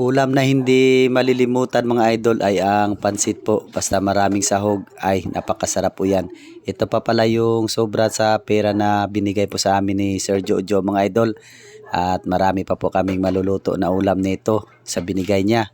Ulam na hindi malilimutan mga idol ay ang pansit po. Basta maraming sahog ay napakasarap po yan. Ito pa pala yung sobra sa pera na binigay po sa amin ni Sir Jojo mga idol. At marami pa po kaming maluluto na ulam nito sa binigay niya.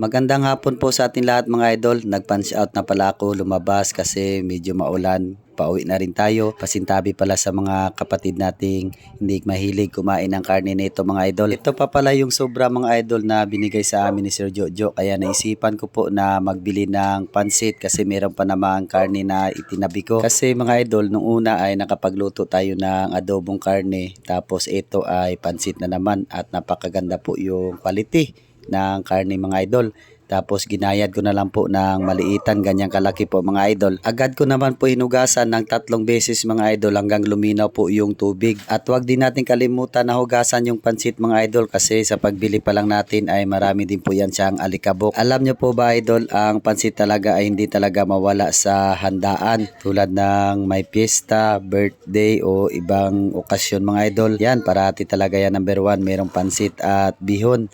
Magandang hapon po sa ating lahat mga idol. Nag-punch out na pala ako lumabas kasi medyo maulan. Pauwi na rin tayo. Pasintabi pala sa mga kapatid nating hindi mahilig kumain ng karne nito mga idol. Ito pa pala yung sobra mga idol na binigay sa amin ni Sir Jojo. Kaya naisipan ko po na magbili ng pansit kasi meron pa namang karne na itinabi ko. Kasi mga idol, nung una ay nakapagluto tayo ng adobong karne. Tapos ito ay pansit na naman at napakaganda po yung quality ng karne mga idol. Tapos ginayad ko na lang po ng maliitan, ganyang kalaki po mga idol. Agad ko naman po hinugasan ng tatlong beses mga idol hanggang luminaw po yung tubig. At wag din natin kalimutan na hugasan yung pansit mga idol kasi sa pagbili pa lang natin ay marami din po yan siyang alikabok. Alam nyo po ba idol, ang pansit talaga ay hindi talaga mawala sa handaan. Tulad ng may piyesta, birthday o ibang okasyon mga idol. Yan, parati talaga yan number one. Merong pansit at bihon.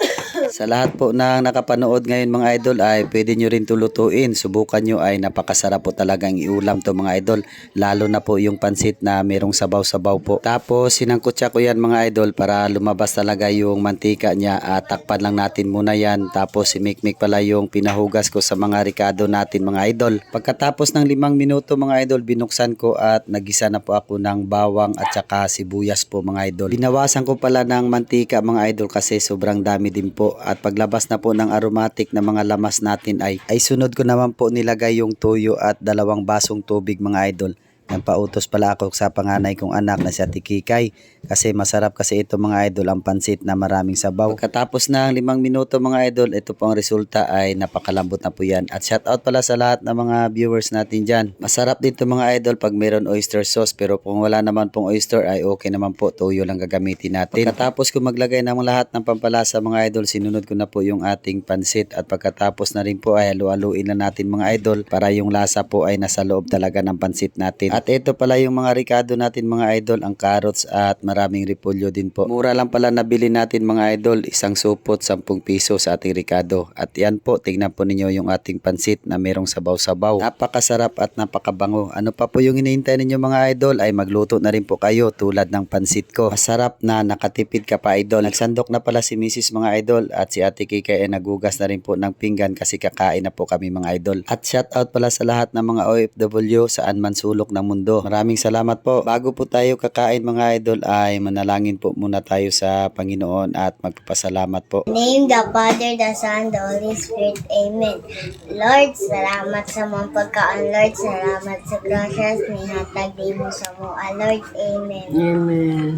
Sa lahat po na nakapanood ngayon mga idol ay pwede nyo rin tulutuin. Subukan nyo ay napakasarap po talagang iulam to mga idol. Lalo na po yung pansit na merong sabaw-sabaw po. Tapos sinangkutsa ko yan mga idol para lumabas talaga yung mantika niya at takpan lang natin muna yan. Tapos simikmik pala yung pinahugas ko sa mga ricado natin mga idol. Pagkatapos ng limang minuto mga idol binuksan ko at nagisa na po ako ng bawang at saka sibuyas po mga idol. Binawasan ko pala ng mantika mga idol kasi sobrang dami din po at paglabas na po ng aromatic na mga lamas natin ay ay sunod ko naman po nilagay yung tuyo at dalawang basong tubig mga idol. Nagpautos pala ako sa panganay kong anak na si Ate Kikay kasi masarap kasi ito mga idol ang pansit na maraming sabaw. Pagkatapos ng limang minuto mga idol, ito po ang resulta ay napakalambot na po yan. At shout out pala sa lahat ng mga viewers natin dyan. Masarap din to mga idol pag meron oyster sauce pero kung wala naman pong oyster ay okay naman po, tuyo lang gagamitin natin. Pagkatapos ko maglagay ng lahat ng pampalasa mga idol, sinunod ko na po yung ating pansit at pagkatapos na rin po ay halu-haluin na natin mga idol para yung lasa po ay nasa loob talaga ng pansit natin. At ito pala yung mga ricado natin mga idol, ang carrots at maraming repolyo din po. Mura lang pala nabili natin mga idol, isang supot 10 piso sa ating ricado. At yan po, tingnan po ninyo yung ating pansit na merong sabaw-sabaw. Napakasarap at napakabango. Ano pa po yung hinihintay ninyo mga idol ay magluto na rin po kayo tulad ng pansit ko. Masarap na nakatipid ka pa idol. Nagsandok na pala si Mrs. mga idol at si Ate Kika ay nagugas na rin po ng pinggan kasi kakain na po kami mga idol. At shout out pala sa lahat ng mga OFW saan man sulok ng mundo. Maraming salamat po. Bago po tayo kakain mga idol ay manalangin po muna tayo sa Panginoon at magpapasalamat po. Name the Father, the Son, the Holy Spirit. Amen. Lord, salamat sa mga pagkaon. Lord, salamat sa gracias ni hatag di mo sa mga. Lord, Amen. Amen.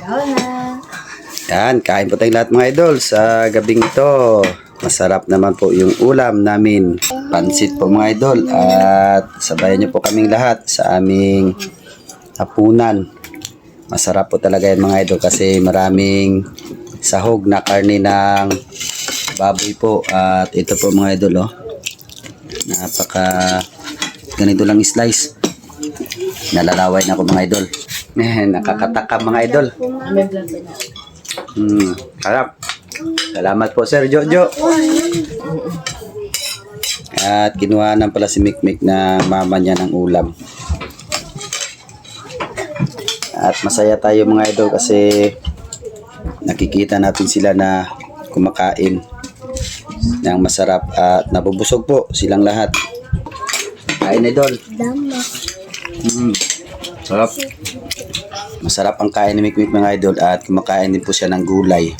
Ikaw na. Yan, kain po tayong lahat mga idol sa gabing ito. Masarap naman po yung ulam namin. Pansit po mga idol. At sabayan niyo po kaming lahat sa aming hapunan. Masarap po talaga yan mga idol kasi maraming sahog na karne ng baboy po. At ito po mga idol oh. Napaka ganito lang slice. Nalalaway na ako mga idol. Nakakatakam mga idol. Hmm, harap. Salamat po Sir Jojo. At kinuha ng pala si Mikmik na mama niya ng ulam. At masaya tayo mga idol kasi nakikita natin sila na kumakain ng masarap at nabubusog po silang lahat. Kain idol. Mm. Sarap. Masarap ang kain ni Mikmik mga idol at kumakain din po siya ng gulay.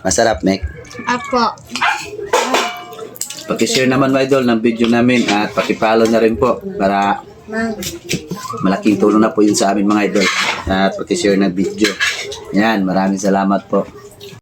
Masarap, Mek. Apo. Pakishare naman mga idol ng video namin at pakipollow na rin po para malaking tulong na po yun sa amin mga idol at pakishare ng video. Yan, maraming salamat po.